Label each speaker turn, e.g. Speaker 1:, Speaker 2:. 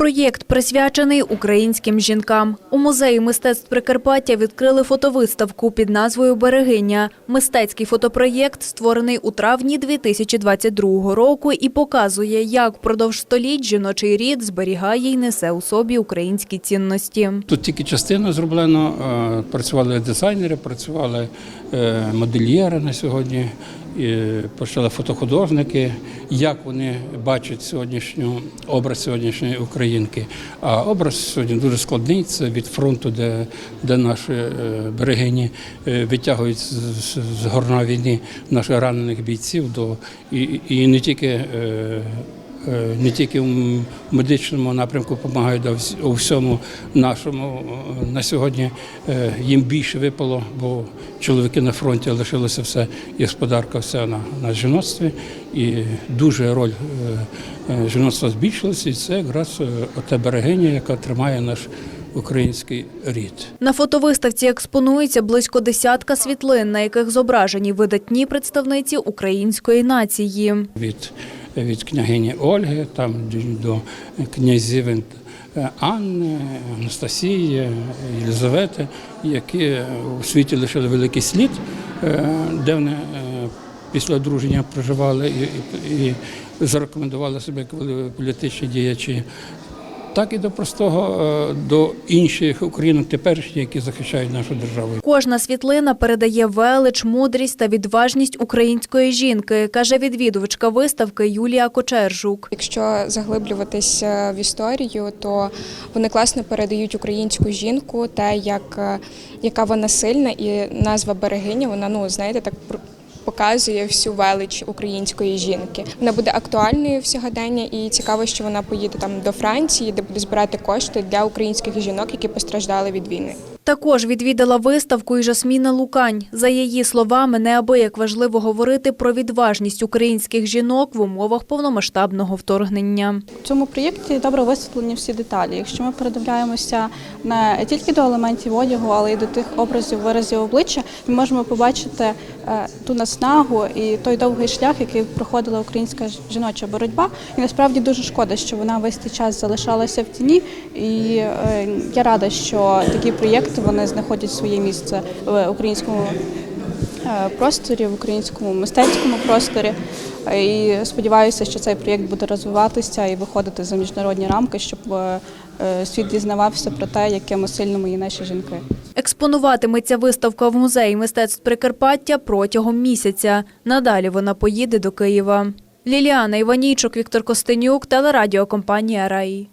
Speaker 1: Фотопроєкт присвячений українським жінкам. У музеї мистецтв Прикарпаття відкрили фотовиставку під назвою Берегиня. Мистецький фотопроєкт створений у травні 2022 року і показує, як впродовж століть жіночий рід зберігає і несе у собі українські цінності.
Speaker 2: Тут тільки частина зроблено. е, Працювали дизайнери, працювали е, модельєри на сьогодні, почали фотохудожники, як вони бачать сьогоднішню образ сьогоднішньої українки. А образ сьогодні дуже складний. Це від фронту, де, де наші е, берегині е, витягують з, з, з горна війни наших ранених бійців до і, і не тільки. Е, не тільки в медичному напрямку допомагають, а у всьому нашому. Е, На сьогодні е, їм більше випало, бо чоловіки на фронті лишилося все, і господарка вся на, на жіноцтві. І дуже роль жіноцтва збільшилася, і це якраз ота берегиня, яка тримає наш український рід.
Speaker 1: На фотовиставці експонується близько десятка світлин, на яких зображені видатні представниці української нації.
Speaker 2: від, від княгині Ольги, там до князів Анни, Анастасії, Єлизавети, які у світі лишили великий слід, е, де вони е, після одруження проживали і, і, і зарекомендували себе як політичні діячі. Так і до простого, е, до інших українок теперішніх, які захищають нашу державу.
Speaker 1: Кожна світлина передає велич, мудрість та відважність української жінки, каже відвідувачка виставки Юлія Кочержук.
Speaker 3: Якщо заглиблюватися в історію, то вони класно передають українську жінку, те, як, е, яка вона сильна, і назва берегиня, вона, ну знаєте, так показує всю велич української жінки. Вона буде актуальною в сьогодення, і цікаво, що вона поїде там до Франції, де буде збирати кошти для українських жінок, які постраждали від війни.
Speaker 1: Також відвідала виставку і Жасміна Лукань. За її словами, неабияк важливо говорити про відважність українських жінок в умовах повномасштабного вторгнення.
Speaker 4: В цьому проєкті добре висвітлені всі деталі. Якщо ми передивляємося не тільки до елементів одягу, але й до тих образів, виразів обличчя, ми можемо побачити е, ту наснагу і той довгий шлях, який проходила українська жіноча боротьба. І насправді дуже шкода, що вона весь цей час залишалася в тіні. І е, я рада, що такі проєкти вони знаходять своє місце в українському е, просторі, в українському мистецькому просторі. І сподіваюся, що цей проєкт буде розвиватися і виходити за міжнародні рамки, щоб е, е, світ дізнавався про те, якими сильними є наші жінки.
Speaker 1: Експонуватиметься виставка в музеї мистецтв Прикарпаття протягом місяця. Надалі вона поїде до Києва. Ліліана Іванійчук, Віктор Костенюк, телерадіокомпанія Раї.